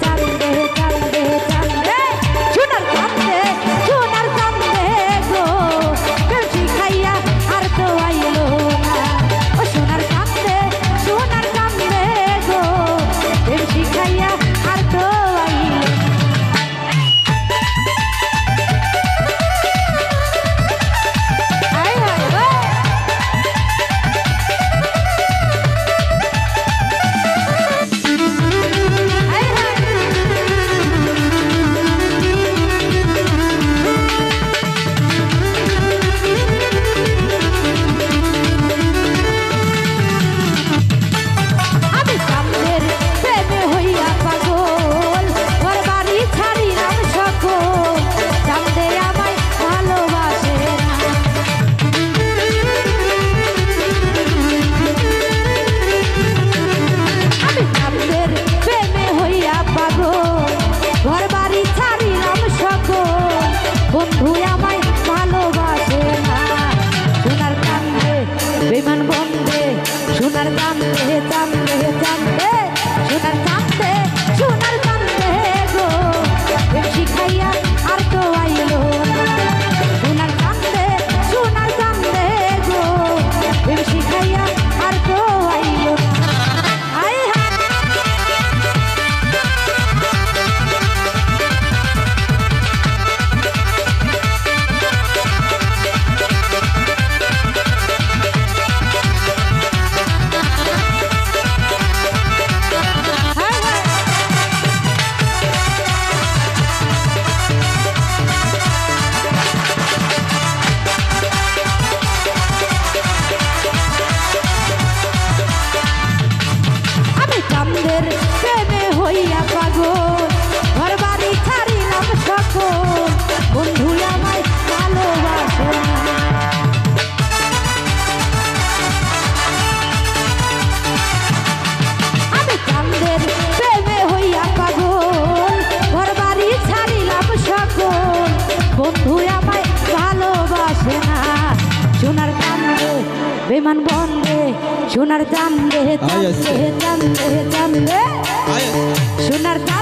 চাঁদ বন্ধু আমায় ভালোবাসে না। সোনার চান্দে বিমান বন্ধে সোনার চান্দে চান্দে চান্দে চান্দে সোনার চান্দে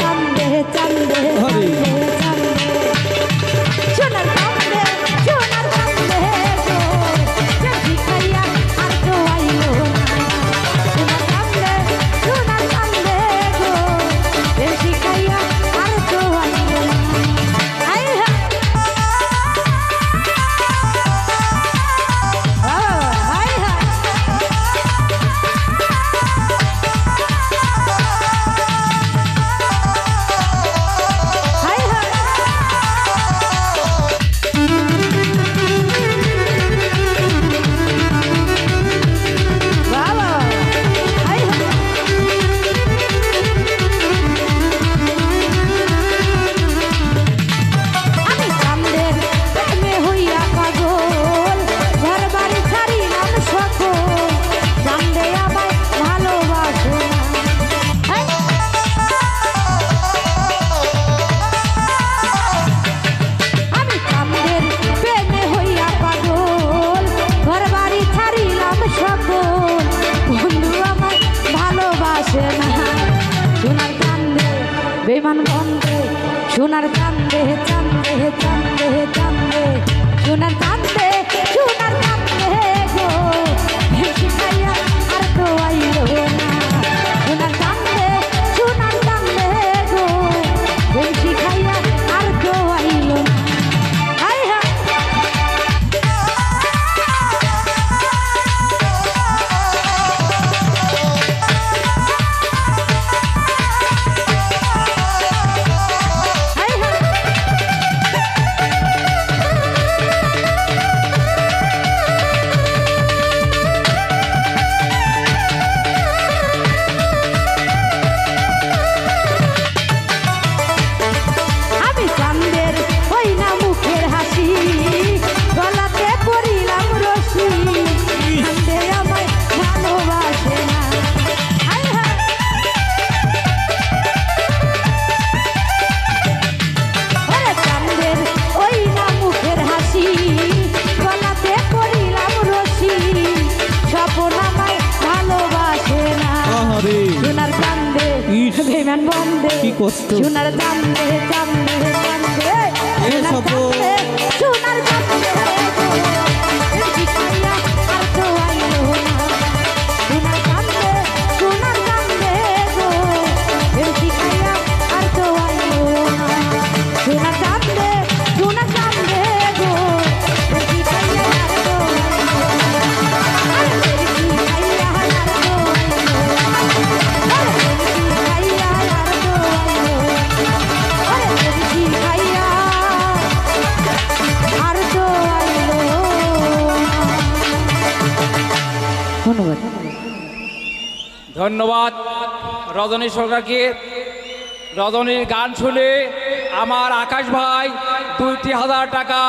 चंदे चंदे हरी বিমান বন্ধে সোনার চান্দে চান্দে চান্দে চান্দে সোনার চান্দে। You're not a dumb. ধন্যবাদ। রজনী সরকারকে। রজনীর গান শুনে আমার আকাশ ভাই দুইটি হাজার টাকা